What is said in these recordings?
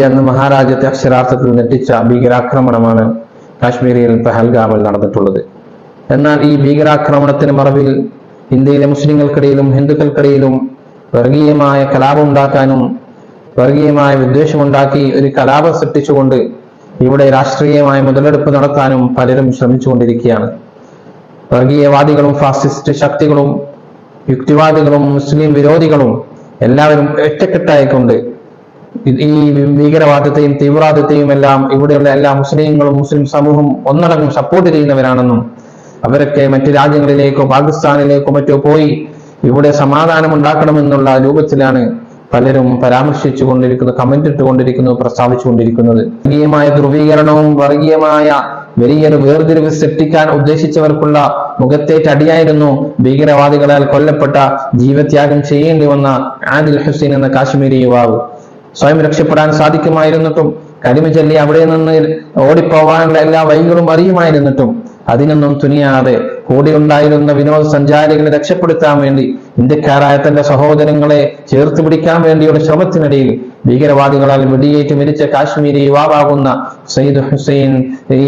India എന്ന മഹാരാജ്യത്തെ അക്ഷരാർത്ഥത്തിൽ നെട്ടിച്ച ഭീകരാക്രമണമാണ് കാശ്മീരിൽ പഹൽഗാമിൽ നടന്നിട്ടുള്ളത്. എന്നാൽ ഈ ഭീകരാക്രമണത്തിന് മറവിൽ ഇന്ത്യയിലെ മുസ്ലിങ്ങൾക്കിടയിലും ഹിന്ദുക്കൾക്കിടയിലും വർഗീയമായ കലാപം ഉണ്ടാക്കാനും വർഗീയമായ വിദ്വേഷമുണ്ടാക്കി ഒരു കലാപം സൃഷ്ടിച്ചുകൊണ്ട് ഇവിടെ രാഷ്ട്രീയമായ മുതലെടുപ്പ് നടത്താനും പലരും ശ്രമിച്ചുകൊണ്ടിരിക്കുകയാണ്. വർഗീയവാദികളും ഫാസിസ്റ്റ് ശക്തികളും യുക്തിവാദികളും മുസ്ലിം വിരോധികളും എല്ലാവരും ഒറ്റക്കെട്ടായിക്കൊണ്ട് ഈ ഭീകരവാദത്തെയും തീവ്രവാദത്തെയും എല്ലാം ഇവിടെയുള്ള എല്ലാ മുസ്ലിങ്ങളും മുസ്ലിം സമൂഹം ഒന്നടങ്കം സപ്പോർട്ട് ചെയ്യുന്നവരാണെന്നും അവരൊക്കെ മറ്റു രാജ്യങ്ങളിലേക്കോ പാകിസ്ഥാനിലേക്കോ മറ്റോ പോയി ഇവിടെ സമാധാനം ഉണ്ടാക്കണമെന്നുള്ള രൂപത്തിലാണ് പലരും പരാമർശിച്ചു കൊണ്ടിരിക്കുന്നത് കമന്റ് ഇട്ടുകൊണ്ടിരിക്കുന്നു പ്രസ്താവിച്ചു കൊണ്ടിരിക്കുന്നത് വർഗീയമായ ധ്രുവീകരണവും വർഗീയമായ വലിയൊരു വേർതിരിവ് സൃഷ്ടിക്കാൻ ഉദ്ദേശിച്ചവർക്കുള്ള മുഖത്തേറ്റടിയായിരുന്നു ഭീകരവാദികളാൽ കൊല്ലപ്പെട്ട ജീവത്യാഗം ചെയ്യേണ്ടി വന്ന ആദിൽ ഹുസൈൻ എന്ന കാശ്മീരി യുവാവ്. സ്വയം രക്ഷപ്പെടാൻ സാധിക്കുമായിരുന്നിട്ടും കരിമ ചൊല്ലി അവിടെ നിന്ന് ഓടിപ്പോവാനുള്ള എല്ലാ വഴികളും അറിയുമായിരുന്നിട്ടും അതിനൊന്നും തുനിയാതെ കൂടെയുണ്ടായിരുന്ന വിനോദസഞ്ചാരികളെ രക്ഷപ്പെടുത്താൻ വേണ്ടി ഇന്ത്യക്കാരായ തന്റെ സഹോദരങ്ങളെ ചേർത്ത് പിടിക്കാൻ വേണ്ടിയുള്ള ശ്രമത്തിനിടയിൽ ഭീകരവാദികളാൽ വെടിയേറ്റ് മരിച്ച കാശ്മീരി യുവാവാകുന്ന സയ്യിദ് ഹുസൈൻ ഈ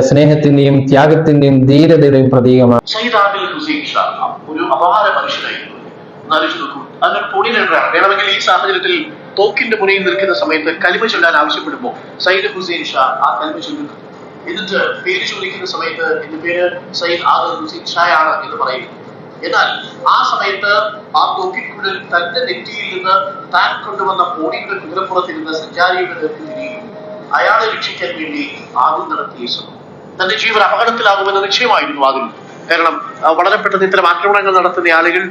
സ്നേഹത്തിന്റെയും ത്യാഗത്തിന്റെയും ധീരതയുടെയും പ്രതീകമാണ്. ഒരു അപാര മനുഷ്യനായിരുന്നു എന്നാലോചിച്ച് നോക്കൂ. അതിനൊരു പൊടി ലീഡറാണ് വേണമെങ്കിൽ ഈ സാഹചര്യത്തിൽ തോക്കിന്റെ മുനയിൽ നിൽക്കുന്ന സമയത്ത് കലിമ ചൊല്ലാൻ ആവശ്യപ്പെടുമ്പോൾ സയ്യിദ് ഹുസൈൻ ഷാ ആ കലിമ ചൊല്ലുന്നു. എന്നിട്ട് പേര് ചോദിക്കുന്ന സമയത്ത് എന്റെ പേര് സയ്യിദ് ആദർ ഹുസൈൻ ഷാ ആണ് എന്ന് പറയുന്നു എന്നാൽ ആ സമയത്ത് ആ തോക്കിനുള്ളിൽ തന്റെ നെറ്റിയിൽ നിന്ന് താൻ കൊണ്ടുവന്ന പൊടിയുടെ കുതിരപ്പുറത്തിരുന്ന സഞ്ചാരിയുടെ നേർക്ക് തിരിയും അയാളെ രക്ഷിക്കാൻ വേണ്ടി ആദ്യം നടത്തിയ ശ്രമം. തന്റെ ജീവൻ അപകടത്തിലാകുമെന്ന് നിശ്ചയമായിരുന്നു ആദ്യം. കാരണം വളരെ പെട്ടെന്ന് ഇത്തരം ആക്രമണങ്ങൾ നടത്തുന്ന ആളുകൾ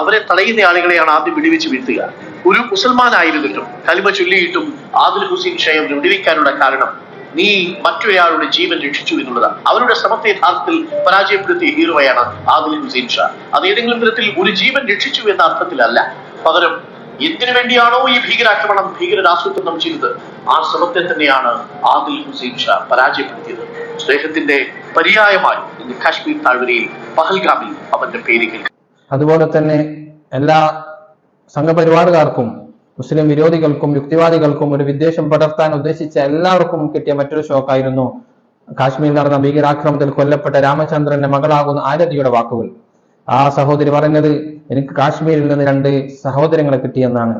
അവരെ തടയുന്ന ആളുകളെയാണ് ആദ്യം വെടിവെച്ച് വീഴ്ത്തുക. ഒരു മുസൽമാനായിരുന്നിട്ടും കലിമ ചൊല്ലിയിട്ടും ആദിൽ ഹുസൈൻ ഷയം വെടിവെക്കാനുള്ള കാരണം നീ മറ്റൊരാളുടെ ജീവൻ രക്ഷിച്ചു എന്നുള്ളതാണ്. അവരുടെ ശ്രമത്തെ യഥാർത്ഥത്തിൽ പരാജയപ്പെടുത്തിയ ഹീറോയാണ് ആദിൽ ഹുസൈൻ ഷാ. അത് ഏതെങ്കിലും തരത്തിൽ ഒരു ജീവൻ രക്ഷിച്ചു എന്ന അർത്ഥത്തിലല്ല. പകരം എന്തിനു വേണ്ടിയാണോ ഈ ഭീകരാക്രമണം ഭീകരരാസൂത്രണം ചെയ്തത്? ആ ശ്രമത്തെ തന്നെയാണ് ആദിൽ ഹുസൈൻ ഷാ പരാജയപ്പെടുത്തിയത്. സ്നേഹത്തിന്റെ പര്യായമായി കാശ്മീർ താഴ്വരയിൽ പഹൽഗാമിൽ അവന്റെ പേര് കേൾക്കും. അതുപോലെ തന്നെ എല്ലാ സംഘപരിവാറുകാർക്കും മുസ്ലിം വിരോധികൾക്കും യുക്തിവാദികൾക്കും ഒരു വിദ്വേഷം പടർത്താൻ ഉദ്ദേശിച്ച എല്ലാവർക്കും കിട്ടിയ മറ്റൊരു ഷോക്കായിരുന്നു കാശ്മീരിൽ നടന്ന ഭീകരാക്രമണത്തിൽ കൊല്ലപ്പെട്ട രാമചന്ദ്രന്റെ മകളാകുന്ന ആരതിയുടെ വാക്കുകൾ. ആ സഹോദരി പറഞ്ഞത് എനിക്ക് കാശ്മീരിൽ നിന്ന് രണ്ട് സഹോദരങ്ങളെ കിട്ടിയെന്നാണ്.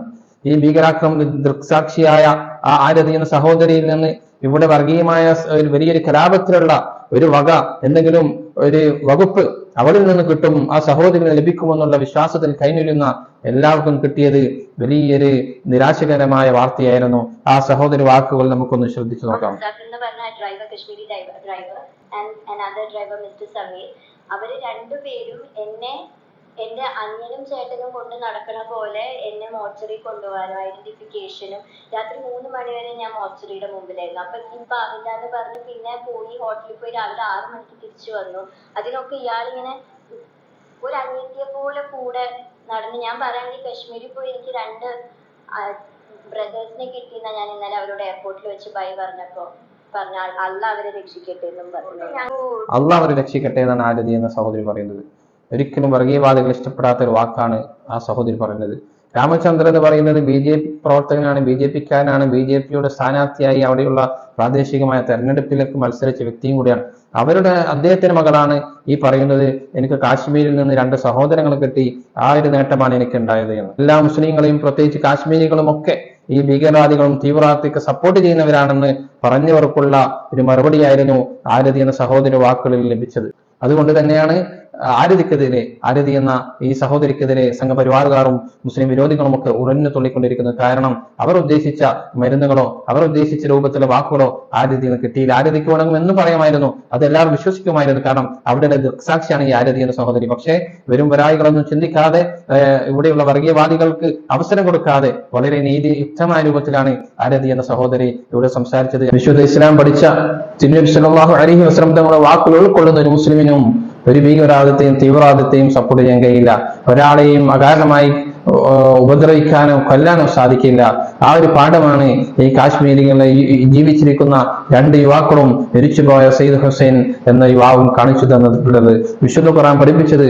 ഈ ഭീകരാക്രമണ ദൃക്സാക്ഷിയായ ആ ആരതി എന്ന സഹോദരിയിൽ നിന്ന് ഇവിടെ വർഗീയമായ ഒരു വലിയൊരു കലാപത്തിലുള്ള ഒരു വക എന്തെങ്കിലും ഒരു വകുപ്പ് അവളിൽ നിന്ന് കിട്ടും ആ സഹോദരന് ലഭിക്കുമെന്നുള്ള വിശ്വാസത്തിൽ കൈനൊല്ലുന്ന എല്ലാവർക്കും കിട്ടിയത് വലിയൊരു നിരാശകരമായ വാർത്തയായിരുന്നു. ആ സഹോദരി വാക്കുകൾ നമുക്കൊന്ന് ശ്രദ്ധിച്ചു നോക്കാം. അവർ രണ്ടുപേരും എന്നെ എന്റെ അനിയനും ചേട്ടനും കൊണ്ട് നടക്കണ പോലെ എന്നെ മോർച്ചറി കൊണ്ടുപോകാനും ഐഡന്റിഫിക്കേഷനും രാത്രി മൂന്ന് മണി വരെ ഞാൻ മോർച്ചറിയുടെ മുമ്പിലായിരുന്നു. അപ്പൊ ഇപ്പൊ ആവില്ലാന്ന് പറഞ്ഞ് പിന്നെ പോയി ഹോട്ടലിൽ പോയി രാവിലെ ആറ് മണിക്ക് തിരിച്ചു വന്നു. അതിനൊക്കെ ഇയാളിങ്ങനെ ഒരു അനിയത്തിയെ പോലെ കൂടെ നടന്ന് ഞാൻ പറയാണെങ്കിൽ കശ്മീരിൽ പോയി എനിക്ക് രണ്ട് ബ്രദേഴ്സിനെ കിട്ടിയെന്ന ഞാൻ ഇന്നലെ അവരോട് എയർപോർട്ടിൽ വെച്ച് ബൈ പറഞ്ഞപ്പോ പറഞ്ഞ അല്ല അവരെ രക്ഷിക്കട്ടെ എന്നും പറഞ്ഞു. അല്ല അവരെ രക്ഷിക്കട്ടെ എന്നാണ് ആരതി എന്ന സഹോദരി പറയുന്നത്. ഒരിക്കലും വർഗീയവാദികൾ ഇഷ്ടപ്പെടാത്ത ഒരു വാക്കാണ് ആ സഹോദരി പറയുന്നത്. രാമചന്ദ്രൻ എന്ന് പറയുന്നത് ബി ജെ പി പ്രവർത്തകനാണ് ബി ജെ പിക്കാരനാണ് ബി ജെ പിയുടെ സ്ഥാനാർത്ഥിയായി അവിടെയുള്ള പ്രാദേശികമായ തെരഞ്ഞെടുപ്പിലേക്ക് മത്സരിച്ച വ്യക്തിയും കൂടിയാണ്. അവരുടെ അദ്ദേഹത്തിന്റെ മകളാണ് ഈ പറയുന്നത് എനിക്ക് കാശ്മീരിൽ നിന്ന് രണ്ട് സഹോദരങ്ങൾ കിട്ടി ആ ഒരു നേട്ടമാണ് എനിക്ക് ഉണ്ടായത് എന്ന്. എല്ലാ മുസ്ലിങ്ങളെയും പ്രത്യേകിച്ച് കാശ്മീരികളും ഒക്കെ ഈ ഭീകരവാദികളും തീവ്രവാദത്തേക്ക് സപ്പോർട്ട് ചെയ്യുന്നവരാണെന്ന് പറഞ്ഞവർക്കുള്ള ഒരു മറുപടിയായിരുന്നു ആരതി എന്ന സഹോദര വാക്കുകളിൽ ലഭിച്ചത്. അതുകൊണ്ട് തന്നെയാണ് ആരതിക്കെതിരെ ആരതി എന്ന ഈ സഹോദരിക്കെതിരെ സംഘപരിവാറുകാരും മുസ്ലിം വിരോധികളും ഒക്കെ ഉറഞ്ഞു തുള്ളിക്കൊണ്ടിരിക്കുന്നത് കാരണം അവർ ഉദ്ദേശിച്ച മരുന്നുകളോ അവർ ഉദ്ദേശിച്ച രൂപത്തിലെ വാക്കുകളോ ആരതി എന്ന് കിട്ടിയില്ല. ആരതിക്ക് വേണമെങ്കിൽ എന്ന് പറയുമായിരുന്നു. അതെല്ലാവരും വിശ്വസിക്കുമായിരുന്നു. കാരണം അവരുടെ ദൃക്സാക്ഷിയാണ് ഈ ആരതി എന്ന സഹോദരി. പക്ഷേ വരും വരായികളൊന്നും ചിന്തിക്കാതെ ഇവിടെയുള്ള വർഗീയവാദികൾക്ക് അവസരം കൊടുക്കാതെ വളരെ നീതിയുക്തമായ രൂപത്തിലാണ് ആരതി എന്ന സഹോദരി ഇവിടെ സംസാരിച്ചത്. വിശുദ്ധ ഇസ്ലാം പഠിച്ച തിരുനബി അലൈഹി വസല്ലം തങ്ങളുടെ വാക്കുകൾ ഉൾക്കൊള്ളുന്ന ഒരു മുസ്ലിമിനും ഒരു ഭീകരാദത്തെയും തീവ്രവാദത്തെയും സപ്പോർട്ട് ചെയ്യാൻ കഴിയില്ല. ഒരാളെയും അകാരണമായി ഉപദ്രവിക്കാനോ കൊല്ലാനോ സാധിക്കില്ല. ആ ഒരു പാഠമാണ് ഈ കാശ്മീരികളെ ജീവിച്ചിരിക്കുന്ന രണ്ട് യുവാക്കളും മരിച്ചുപോയ സയ്യിദ് ഹുസൈൻ എന്ന യുവാവും കാണിച്ചു തന്നിട്ടുള്ളത്. വിശുദ്ധ ഖുറാൻ പഠിപ്പിച്ചത്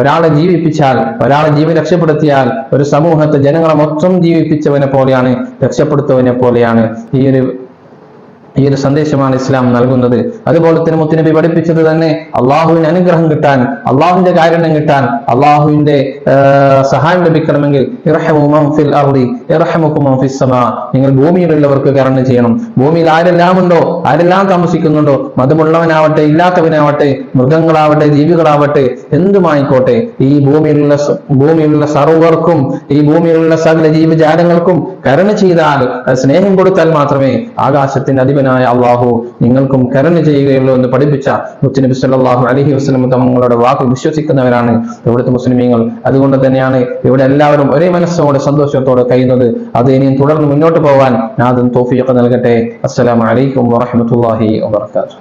ഒരാളെ ജീവിപ്പിച്ചാൽ ഒരാളെ ജീവൻ രക്ഷപ്പെടുത്തിയാൽ ഒരു സമൂഹത്തെ ജനങ്ങളെ മൊത്തം ജീവിപ്പിച്ചവനെ പോലെയാണ് രക്ഷപ്പെടുത്തവനെ പോലെയാണ് ഈ ഒരു ഈ ഒരു സന്ദേശമാണ് ഇസ്ലാം നൽകുന്നത്. അതുപോലെ തന്നെ മുത്തുനബി പഠിപ്പിച്ചത് തന്നെ അള്ളാഹുവിന് അനുഗ്രഹം കിട്ടാൻ അള്ളാഹുവിന്റെ കാരണം കിട്ടാൻ അള്ളാഹുവിന്റെ സഹായം ലഭിക്കണമെങ്കിൽ നിങ്ങൾ ഭൂമിയിലുള്ളവർക്ക് കരുണ ചെയ്യണം. ഭൂമിയിൽ ആരെല്ലാം ഉണ്ടോ ആരെല്ലാം താമസിക്കുന്നുണ്ടോ? മതമുള്ളവനാവട്ടെ ഇല്ലാത്തവനാവട്ടെ മൃഗങ്ങളാവട്ടെ ജീവികളാവട്ടെ എന്തുമായിക്കോട്ടെ ഈ ഭൂമിയിലുള്ള ഭൂമിയിലുള്ള സർവർക്കും ഈ ഭൂമിയിലുള്ള സകല ജീവജാലങ്ങൾക്കും കരുണ ചെയ്താൽ സ്നേഹം കൊടുത്താൽ മാത്രമേ ആകാശത്തിന്റെ അധിപനായ അള്ളാഹു നിങ്ങൾക്കും കരുണ ചെയ്യുകയുള്ളൂ എന്ന് പഠിപ്പിച്ച മുത്തുനബി സല്ലല്ലാഹു അലഹി വസ്ലം തങ്ങളുടെ വാക്ക് വിശ്വസിക്കുന്നവരാണ് ഇവിടുത്തെ മുസ്ലിമീങ്ങൾ. അതുകൊണ്ട് തന്നെയാണ് ഇവിടെ എല്ലാവരും ഒരേ മനസ്സോടെ സന്തോഷത്തോടെ കഴിയുന്നത്. അത് ഇനിയും തുടർന്ന് മുന്നോട്ട് പോകാൻ നാദൻ തോഫിയൊക്കെ നൽകട്ടെ. അസ്സലാമു അലൈക്കും വറഹ്മത്തുള്ളാഹി വബറകാതുഹു.